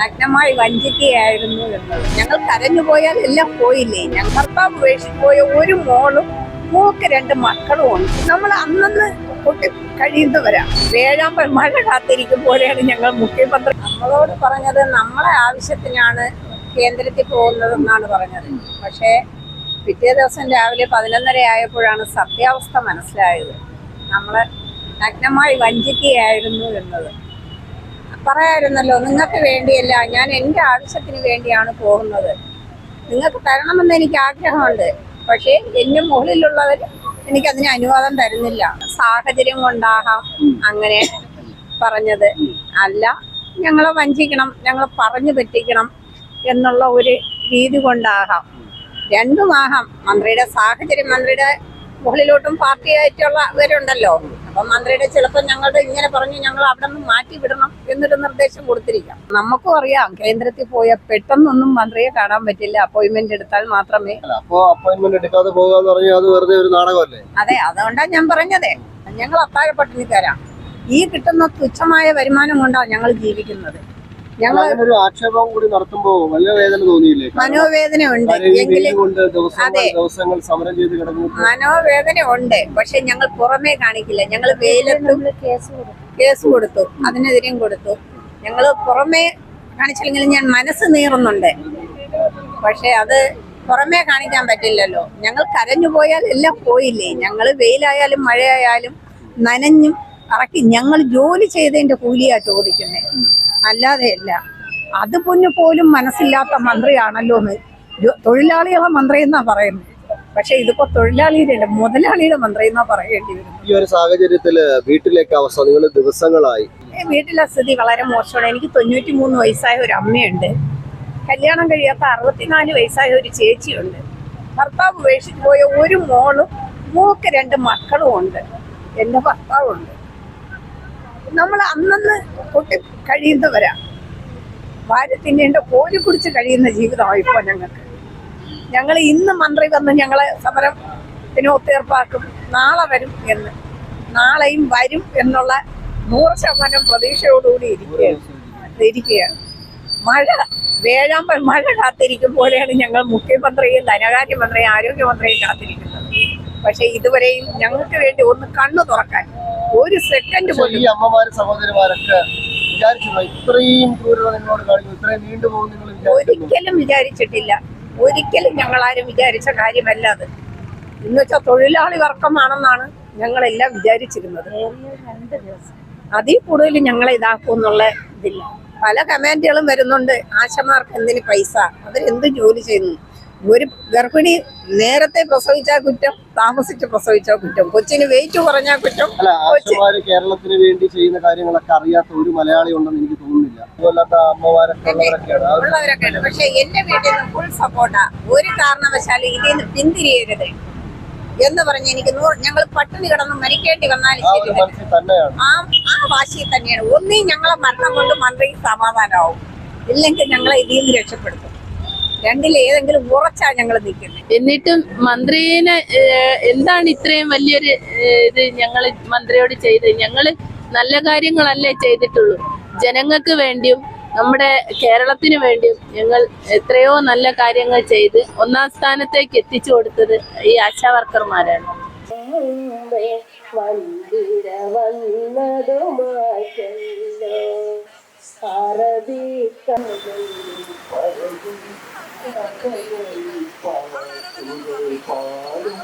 നഗ്നമായി വഞ്ചിക്കുകയായിരുന്നു എന്നത്. ഞങ്ങൾ കരഞ്ഞു പോയാൽ എല്ലാം പോയില്ലേ? ഞങ്ങൾ ഭർത്താവ് ഉപേക്ഷിച്ച് പോയ ഒരു മോളും മൂക്ക് രണ്ട് മക്കളും ഉണ്ട്. നമ്മൾ അന്നന്ന് പൊട്ടി കഴിയുന്നവരാ. വേഴാൻ മഴ കാത്തിരിക്കുമ്പോഴാണ് ഞങ്ങൾ മുഖ്യമന്ത്രി നമ്മളോട് പറഞ്ഞത് നമ്മളെ ആവശ്യത്തിനാണ് കേന്ദ്രത്തിൽ പോകുന്നതെന്നാണ് പറഞ്ഞത്. പക്ഷേ പിറ്റേ ദിവസം രാവിലെ പതിനൊന്നര ആയപ്പോഴാണ് സത്യാവസ്ഥ മനസ്സിലായത്. നമ്മളെ നഗ്നമായി വഞ്ചിക്കുകയായിരുന്നു എന്നത്. പറയായിരുന്നല്ലോ നിങ്ങൾക്ക് വേണ്ടിയല്ല ഞാൻ എന്റെ ആവശ്യത്തിന് വേണ്ടിയാണ് പോകുന്നത്. നിങ്ങൾക്ക് തരണമെന്ന് എനിക്ക് ആഗ്രഹമുണ്ട് പക്ഷേ എന്റെ മുകളിലുള്ളവർ എനിക്കതിന് അനുവാദം തരുന്നില്ല. സാഹചര്യം കൊണ്ടാകാം അങ്ങനെ പറഞ്ഞത്. അല്ല ഞങ്ങളെ വഞ്ചിക്കണം ഞങ്ങൾ പറഞ്ഞു പറ്റിക്കണം എന്നുള്ള ഒരു രീതി കൊണ്ടാകാം രണ്ടുമാകാം മന്ത്രിയുടെ സാഹചര്യം മന്ത്രിയുടെ മുകളിലോട്ടും പാർട്ടിയായിട്ടുള്ള ഇവരുണ്ടല്ലോ. അപ്പം മന്ത്രിയുടെ ചിലപ്പോൾ ഞങ്ങളുടെ ഇങ്ങനെ പറഞ്ഞു ഞങ്ങൾ അവിടെ നിന്ന് മാറ്റി വിടണം എന്നൊരു നിർദ്ദേശം കൊടുത്തിരിക്കാം. നമുക്കും അറിയാം കേന്ദ്രത്തിൽ പോയ പെട്ടെന്നൊന്നും മന്ത്രിയെ കാണാൻ പറ്റില്ല. അപ്പോയിന്റ്മെന്റ് എടുത്താൽ മാത്രമേ. അപ്പോൾ അപ്പോ അപ്പോയിന്റ്മെന്റ് എടുക്കാതെ പോകാന്ന് പറഞ്ഞാൽ അത് വെറുതെ ഒരു നാടകമല്ലേ? അതെ അതുകൊണ്ടാണ് ഞാൻ പറഞ്ഞതേ. ഞങ്ങൾ അത്താഴ പട്ടിണിക്കാരാ. ഈ കിട്ടുന്ന തുച്ഛമായ വരുമാനം കൊണ്ടാണ് ഞങ്ങൾ ജീവിക്കുന്നത്. ഞങ്ങൾ ഒരു ആക്ഷേപം കൂടി നടത്തുമ്പോ വലിയ വേദന തോന്നിയില്ലേ? മനോവേദന ഉണ്ട്. എങ്കിലും കൊണ്ട് ദിവസങ്ങൾ സമരം ചെയ്ത് മനോവേദന ഉണ്ട്. പക്ഷെ ഞങ്ങൾ പുറമേ കാണിക്കില്ല. ഞങ്ങൾ വെയിലത്തും കേസ് കൊടുത്തു. അതിനെതിരെയും കൊടുത്തു. ഞങ്ങൾ പുറമേ കാണിച്ചില്ലെങ്കിലും ഞാൻ മനസ്സ് നീറുന്നുണ്ട്. പക്ഷെ അത് പുറമേ കാണിക്കാൻ പറ്റില്ലല്ലോ. ഞങ്ങൾ കരഞ്ഞു പോയാൽ എല്ലാം പോയില്ലേ? ഞങ്ങൾ വെയിലായാലും മഴയായാലും നനഞ്ഞും ഇറക്കി ഞങ്ങൾ ജോലി ചെയ്തതിന്റെ കൂലിയാ ചോദിക്കുന്നത് അല്ലാതെയല്ല അത് പൊന്നു പോലും മനസ്സില്ലാത്ത മന്ത്രിയാണല്ലോ എന്ന്. തൊഴിലാളികളെ മന്ത്രി എന്നാ പറയുന്നത്. പക്ഷെ ഇതിപ്പോ തൊഴിലാളിയുടെ അല്ല, മുതലാളിയുടെ മന്ത്രി എന്നാ പറയേണ്ടി വരും. ഈ ഒരു സാഹചര്യത്തിൽ വീട്ടിലേക്ക് അവസ്ഥ നിങ്ങൾ ദിവസങ്ങളായി വീട്ടിലെ സ്ഥിതി വളരെ മോശമാണ്. എനിക്ക് തൊണ്ണൂറ്റി മൂന്ന് വയസ്സായ ഒരു അമ്മയുണ്ട്. കല്യാണം കഴിയാത്ത അറുപത്തിനാല് വയസ്സായ ഒരു ചേച്ചിയുണ്ട്. ഭർത്താവ് ഉപേക്ഷിച്ച് പോയ ഒരു മോളും മൂക്ക് രണ്ട് മക്കളും ഉണ്ട് എന്റെ ഭർത്താവുണ്ട്. നമ്മൾ അന്നന്ന് പൊട്ടി കഴിയുന്നവരാ. വാരി തിന്നേണ്ട കോരി കുടിച്ച് കഴിയുന്ന ജീവിതമാണ് ഇപ്പോൾ ഞങ്ങൾക്ക്. ഞങ്ങൾ ഇന്ന് മന്ത്രി വന്ന് ഞങ്ങളെ സമരത്തിന് ഒത്തീർപ്പാക്കും നാളെ വരും എന്ന്. നാളെയും വരും എന്നുള്ള നൂറ് ശതമാനം പ്രതീക്ഷയോടുകൂടി ഇരിക്കുകയാണ്. ഇരിക്കുകയാണ്. മഴ വേഴാമ്പൽ മഴ കാത്തിരിക്കും പോലെയാണ് ഞങ്ങൾ മുഖ്യമന്ത്രിയും ധനകാര്യമന്ത്രിയും ആരോഗ്യമന്ത്രിയും കാത്തിരിക്കുന്നത്. പക്ഷേ ഇതുവരെയും ഞങ്ങൾക്ക് വേണ്ടി ഒന്ന് കണ്ണു തുറക്കാൻ ഒരു സെക്കൻഡ് പോലും. ഈ അമ്മമാര് സഹോദരിമാരൊക്കെ ഇത്രയും ക്രൂരത നിങ്ങളോട് കാണിക്കും ഇത്രയും നീണ്ടുപോകും നിങ്ങൾ ഒരിക്കലും വിചാരിച്ചിട്ടില്ല. ഒരിക്കലും ഞങ്ങൾ ആരും വിചാരിച്ച കാര്യമല്ല അത്. എന്ന് വെച്ചാൽ തൊഴിലാളി വർക്കമാണെന്നാണ് ഞങ്ങളെല്ലാം വിചാരിച്ചിരുന്നത്. അതിൽ കൂടുതൽ ഞങ്ങളെ ഇതാക്കും എന്നുള്ള ഇതില്ല. പല കമാൻഡുകളും വരുന്നുണ്ട്. ആശമാർക്ക് എന്തിന് പൈസ? അവരെന്ത് ജോലി ചെയ്യുന്നു? ഒരു ഗർഭിണി നേരത്തെ പ്രസവിച്ചാൽ കുറ്റം താമസിച്ച് പ്രസവിച്ചാൽ കുറ്റം. കൊച്ചിന് വെയിറ്റ് കുറഞ്ഞാൽ കുറ്റം. കേരളത്തിന് വേണ്ടി ചെയ്യുന്ന കാര്യങ്ങളൊക്കെ അറിയാത്ത ഒരു മലയാളി ഉണ്ടെന്ന് എനിക്ക് തോന്നുന്നില്ല. ഉള്ളവരൊക്കെയാണ്. പക്ഷെ എന്റെ വീട്ടിൽ നിന്ന് ഫുൾ സപ്പോർട്ടാ ഒരു കാരണവശാലും ഇതിൽ നിന്ന് പിന്തിരിയരുത് എന്ന് പറഞ്ഞ് എനിക്ക് നൂറ് ഞങ്ങൾ പട്ടിണി കിടന്ന് മരിക്കേണ്ടി വന്നാലും ആ ശരി ആ ആ വാശി തന്നെയാണ്. ഒന്നേ ഞങ്ങളെ മരണം കൊണ്ട് മന്ത്രിക്ക് സമാധാനമാവും. ഇല്ലെങ്കിൽ ഞങ്ങളെ ഇതിൽ നിന്ന് രക്ഷപ്പെടുത്തും. രണ്ടിൽ ഏതെങ്കിലും ഉറച്ചാ ഞങ്ങൾ നിൽക്കുന്നത് എന്നിട്ടും മന്ത്രിനെ എന്താണ് ഇത്രയും വലിയൊരു ഇത് ഞങ്ങൾ മന്ത്രിയോട് ചെയ്തത്? ഞങ്ങൾ നല്ല കാര്യങ്ങളല്ലേ ചെയ്തിട്ടുള്ളൂ. ജനങ്ങൾക്ക് വേണ്ടിയും നമ്മുടെ കേരളത്തിന് വേണ്ടിയും ഞങ്ങൾ എത്രയോ നല്ല കാര്യങ്ങൾ ചെയ്ത് ഒന്നാം സ്ഥാനത്തേക്ക് എത്തിച്ചു കൊടുത്തത് ഈ ആശാ വർക്കർമാരാണ്. മന്ദിര വന്നതു മാറ്റല്ലോ അറബിക്കടൽ പരതും കടലിൽ പാടും